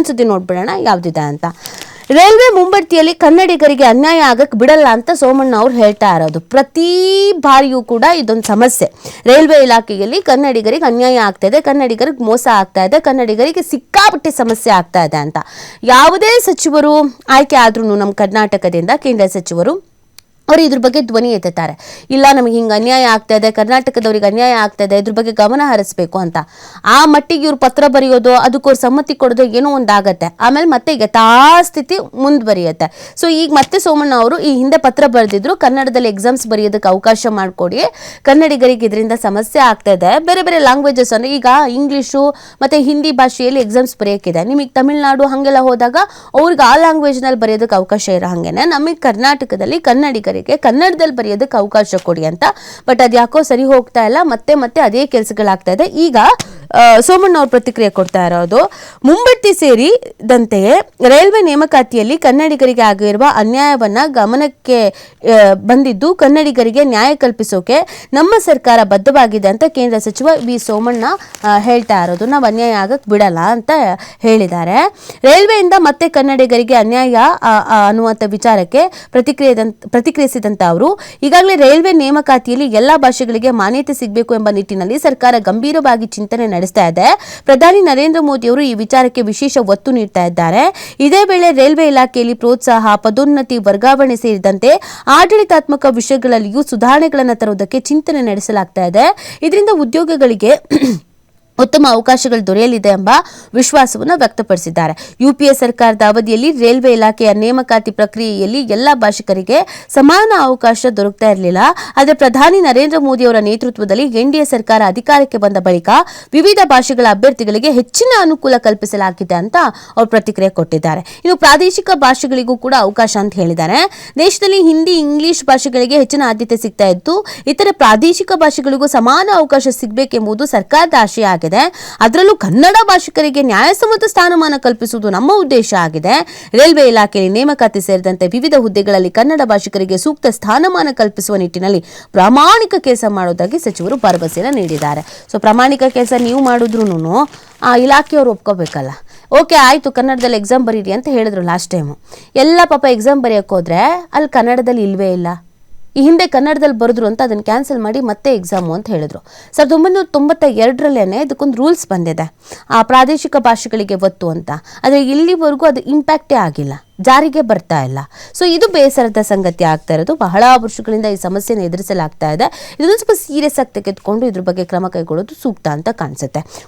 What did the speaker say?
ಇನ್ನೊಂದು ಸುದ್ದಿ ನೋಡ್ಬಿಡೋಣ, ಯಾವ್ದಿದೆ ಅಂತ. ರೈಲ್ವೆ ಮುಂಬಡ್ತಿಯಲ್ಲಿ ಕನ್ನಡಿಗರಿಗೆ ಅನ್ಯಾಯ ಆಗಕ್ಕೆ ಬಿಡಲ್ಲ ಅಂತ ಸೋಮಣ್ಣ ಅವ್ರು ಹೇಳ್ತಾ ಇರೋದು. ಪ್ರತಿ ಬಾರಿಯೂ ಕೂಡ ಇದೊಂದು ಸಮಸ್ಯೆ. ರೈಲ್ವೆ ಇಲಾಖೆಯಲ್ಲಿ ಕನ್ನಡಿಗರಿಗೆ ಅನ್ಯಾಯ ಆಗ್ತಾ ಇದೆ, ಕನ್ನಡಿಗರಿಗೆ ಮೋಸ ಆಗ್ತಾ ಇದೆ, ಕನ್ನಡಿಗರಿಗೆ ಸಿಕ್ಕಾಪಟ್ಟೆ ಸಮಸ್ಯೆ ಆಗ್ತಾ ಇದೆ ಅಂತ. ಯಾವುದೇ ಸಚಿವರು ಆಯ್ಕೆ ಆದ್ರೂ ನಮ್ಮ ಕರ್ನಾಟಕದಿಂದ ಕೇಂದ್ರ ಸಚಿವರು ಅವರು ಇದ್ರ ಬಗ್ಗೆ ಧ್ವನಿ ಎತ್ತುತ್ತಾರೆ. ಇಲ್ಲ, ನಮಗೆ ಹಿಂಗೆ ಅನ್ಯಾಯ ಆಗ್ತಾ ಇದೆ, ಕರ್ನಾಟಕದವ್ರಿಗೆ ಅನ್ಯಾಯ ಆಗ್ತಾ ಇದೆ, ಇದ್ರ ಬಗ್ಗೆ ಗಮನ ಹರಿಸ್ಬೇಕು ಅಂತ. ಆ ಮಟ್ಟಿಗೆ ಇವ್ರು ಪತ್ರ ಬರೆಯೋದು ಅದಕ್ಕವ್ರು ಸಮ್ಮತಿ ಕೊಡೋದು ಏನೋ ಒಂದಾಗತ್ತೆ. ಆಮೇಲೆ ಮತ್ತೆ ಯಥಾಸ್ಥಿತಿ ಮುಂದುವರಿಯುತ್ತೆ. ಸೊ ಈಗ ಮತ್ತೆ ಸೋಮಣ್ಣ ಅವರು ಈ ಹಿಂದೆ ಪತ್ರ ಬರೆದಿದ್ರು, ಕನ್ನಡದಲ್ಲಿ ಎಕ್ಸಾಮ್ಸ್ ಬರೆಯೋದಕ್ಕೆ ಅವಕಾಶ ಮಾಡಿಕೊಡಿ, ಕನ್ನಡಿಗರಿಗೆ ಇದರಿಂದ ಸಮಸ್ಯೆ ಆಗ್ತಾ ಇದೆ. ಬೇರೆ ಬೇರೆ ಲ್ಯಾಂಗ್ವೇಜಸ್ ಅಂದರೆ ಈಗ ಇಂಗ್ಲೀಷು, ಮತ್ತು ಹಿಂದಿ ಭಾಷೆಯಲ್ಲಿ ಎಕ್ಸಾಮ್ಸ್ ಬರೆಯೋಕ್ಕಿದೆ. ನಿಮಗೆ ತಮಿಳ್ನಾಡು ಹಾಗೆಲ್ಲ ಹೋದಾಗ ಅವ್ರಿಗೆ ಆ ಲ್ಯಾಂಗ್ವೇಜ್ನಲ್ಲಿ ಬರೆಯೋದಕ್ಕೆ ಅವಕಾಶ ಇರೋ ಹಾಗೇನೆ. ನಮಗೆ ಕರ್ನಾಟಕದಲ್ಲಿ ಕನ್ನಡಿಗರಿಗೆ ಕನ್ನಡದಲ್ಲಿ ಬರೆಯೋದಕ್ಕೆ ಅವಕಾಶ ಕೊಡಿ ಅಂತ. ಬಟ್ ಅದು ಯಾಕೋ ಸರಿ ಹೋಗ್ತಾ ಇಲ್ಲ. ಮತ್ತೆ ಮತ್ತೆ ಅದೇ ಕೆಲಸಗಳಾಗ್ತಾ ಇದೆ. ಈಗ ಸೋಮಣ್ಣ ಅವರು ಪ್ರತಿಕ್ರಿಯೆ ಕೊಡ್ತಾ ಇರೋದು. ಮುಂಬಡ್ತಿ ಸೇರಿದಂತೆಯೇ ರೈಲ್ವೆ ನೇಮಕಾತಿಯಲ್ಲಿ ಕನ್ನಡಿಗರಿಗೆ ಆಗಿರುವ ಅನ್ಯಾಯವನ್ನ ಗಮನಕ್ಕೆ ಬಂದಿದ್ದು ಕನ್ನಡಿಗರಿಗೆ ನ್ಯಾಯ ಕಲ್ಪಿಸೋಕೆ ನಮ್ಮ ಸರ್ಕಾರ ಬದ್ಧವಾಗಿದೆ ಅಂತ ಕೇಂದ್ರ ಸಚಿವ ವಿ ಸೋಮಣ್ಣ ಹೇಳ್ತಾ ಇರೋದು. ನಾವು ಅನ್ಯಾಯ ಆಗಕ್ಕೆ ಬಿಡಲ್ಲ ಅಂತ ಹೇಳಿದ್ದಾರೆ. ರೈಲ್ವೆಯಿಂದ ಮತ್ತೆ ಕನ್ನಡಿಗರಿಗೆ ಅನ್ಯಾಯ ಅನ್ನುವಂಥ ವಿಚಾರಕ್ಕೆ ಪ್ರತಿಕ್ರಿಯೆದಂತ ಪ್ರತಿಕ್ರಿಯಿಸಿದಂತ ಅವರು ಈಗಾಗಲೇ ರೈಲ್ವೆ ನೇಮಕಾತಿಯಲ್ಲಿ ಎಲ್ಲ ಭಾಷೆಗಳಿಗೆ ಮಾನ್ಯತೆ ಸಿಗಬೇಕು ಎಂಬ ನಿಟ್ಟಿನಲ್ಲಿ ಸರ್ಕಾರ ಗಂಭೀರವಾಗಿ ಚಿಂತನೆ ನಡೆಸ್ತಾ ಇದೆ. ಪ್ರಧಾನಿ ನರೇಂದ್ರ ಮೋದಿ ಅವರು ಈ ವಿಚಾರಕ್ಕೆ ವಿಶೇಷ ಒತ್ತು ನೀಡ್ತಾ ಇದ್ದಾರೆ. ಇದೇ ವೇಳೆ ರೈಲ್ವೆ ಇಲಾಖೆಯಲ್ಲಿ ಪ್ರೋತ್ಸಾಹ, ಪದೋನ್ನತಿ, ವರ್ಗಾವಣೆ ಸೇರಿದಂತೆ ಆಡಳಿತಾತ್ಮಕ ವಿಷಯಗಳಲ್ಲಿಯೂ ಸುಧಾರಣೆಗಳನ್ನು ತರುವುದಕ್ಕೆ ಚಿಂತನೆ ನಡೆಸಲಾಗ್ತಾ ಇದೆ. ಇದರಿಂದ ಉದ್ಯೋಗಗಳಿಗೆ ಉತ್ತಮ ಅವಕಾಶಗಳು ದೊರೆಯಲಿದೆ ಎಂಬ ವಿಶ್ವಾಸವನ್ನು ವ್ಯಕ್ತಪಡಿಸಿದ್ದಾರೆ. ಯುಪಿಎ ಸರ್ಕಾರದ ಅವಧಿಯಲ್ಲಿ ರೈಲ್ವೆ ಇಲಾಖೆಯ ನೇಮಕಾತಿ ಪ್ರಕ್ರಿಯೆಯಲ್ಲಿ ಎಲ್ಲ ಭಾಷಿಕರಿಗೆ ಸಮಾನ ಅವಕಾಶ ದೊರಕ್ತಾ ಇರಲಿಲ್ಲ. ಆದರೆ ಪ್ರಧಾನಿ ನರೇಂದ್ರ ಮೋದಿ ಅವರ ನೇತೃತ್ವದಲ್ಲಿ ಎನ್ಡಿಎ ಸರ್ಕಾರ ಅಧಿಕಾರಕ್ಕೆ ಬಂದ ಬಳಿಕ ವಿವಿಧ ಭಾಷೆಗಳ ಅಭ್ಯರ್ಥಿಗಳಿಗೆ ಹೆಚ್ಚಿನ ಅನುಕೂಲ ಕಲ್ಪಿಸಲಾಗಿದೆ ಅಂತ ಅವರು ಪ್ರತಿಕ್ರಿಯೆ ಕೊಟ್ಟಿದ್ದಾರೆ. ಇನ್ನು ಪ್ರಾದೇಶಿಕ ಭಾಷೆಗಳಿಗೂ ಕೂಡ ಅವಕಾಶ ಅಂತ ಹೇಳಿದ್ದಾರೆ. ದೇಶದಲ್ಲಿ ಹಿಂದಿ, ಇಂಗ್ಲಿಷ್ ಭಾಷೆಗಳಿಗೆ ಹೆಚ್ಚಿನ ಆದ್ಯತೆ ಸಿಗ್ತಾ ಇದ್ದು ಇತರ ಪ್ರಾದೇಶಿಕ ಭಾಷೆಗಳಿಗೂ ಸಮಾನ ಅವಕಾಶ ಸಿಗಬೇಕೆಂಬುದು ಸರ್ಕಾರದ ಆಶಯ ಆಗಿದೆ ಅದರಲ್ಲೂ ಕನ್ನಡ ಭಾಷಿಕರಿಗೆ ನ್ಯಾಯಸಮ್ಮತ ಸ್ಥಾನಮಾನ ಕಲ್ಪಿಸುವುದು ನಮ್ಮ ಉದ್ದೇಶ ಆಗಿದೆ. ರೈಲ್ವೆ ಇಲಾಖೆಯಲ್ಲಿ ನೇಮಕಾತಿ ಸೇರಿದಂತೆ ವಿವಿಧ ಹುದ್ದೆಗಳಲ್ಲಿ ಕನ್ನಡ ಭಾಷಿಕರಿಗೆ ಸೂಕ್ತ ಸ್ಥಾನಮಾನ ಕಲ್ಪಿಸುವ ನಿಟ್ಟಿನಲ್ಲಿ ಪ್ರಾಮಾಣಿಕ ಕೆಲಸ ಮಾಡೋದಾಗಿ ಸಚಿವರು ಭರವಸೆಯನ್ನು ನೀಡಿದ್ದಾರೆ. ಸೊ ಪ್ರಾಮಾಣಿಕ ಕೆಲಸ ನೀವು ಮಾಡಿದ್ರು ಆ ಇಲಾಖೆಯವರು ಒಪ್ಕೋಬೇಕಲ್ಲ. ಓಕೆ, ಆಯಿತು, ಕನ್ನಡದಲ್ಲಿ ಎಕ್ಸಾಮ್ ಬರೀರಿ ಅಂತ ಹೇಳಿದ್ರು ಲಾಸ್ಟ್ ಟೈಮು ಎಲ್ಲ ಪಾಪ ಎಕ್ಸಾಮ್ ಬರೆಯೋಕ್ಕೋದ್ರೆ ಅಲ್ಲಿ ಕನ್ನಡದಲ್ಲಿ ಇಲ್ವೇ ಇಲ್ಲ. ಈ ಹಿಂದೆ ಕನ್ನಡದಲ್ಲಿ ಬರೆದ್ರು ಅಂತ ಅದನ್ನು ಕ್ಯಾನ್ಸಲ್ ಮಾಡಿ ಮತ್ತೆ ಎಕ್ಸಾಮು ಅಂತ ಹೇಳಿದ್ರು. ಸಾವಿರದ ಒಂಬೈನೂರ ತೊಂಬತ್ತ ಎರಡರಲ್ಲೇ ಇದಕ್ಕೊಂದು ರೂಲ್ಸ್ ಬಂದಿದೆ. ಆ ಪ್ರಾದೇಶಿಕ ಭಾಷೆಗಳಿಗೆ ಒತ್ತು ಅಂತ. ಆದರೆ ಇಲ್ಲಿವರೆಗೂ ಅದು ಇಂಪ್ಯಾಕ್ಟೇ ಆಗಿಲ್ಲ. ಜಾರಿಗೆ ಬರ್ತಾ ಇಲ್ಲ. ಸೊ ಇದು ಬೇಸರದ ಸಂಗತಿ ಆಗ್ತಾ ಇರೋದು. ಬಹಳ ವರ್ಷಗಳಿಂದ ಈ ಸಮಸ್ಯೆನ ಎದುರಿಸಲಾಗ್ತಾ ಇದೆ. ಇದನ್ನು ಸ್ವಲ್ಪ ಸೀರಿಯಸ್ ಆಗಿ ತೆಗೆದುಕೊಂಡು ಇದ್ರ ಬಗ್ಗೆ ಕ್ರಮ ಕೈಗೊಳ್ಳೋದು ಸೂಕ್ತ ಅಂತ ಕಾಣಿಸುತ್ತೆ.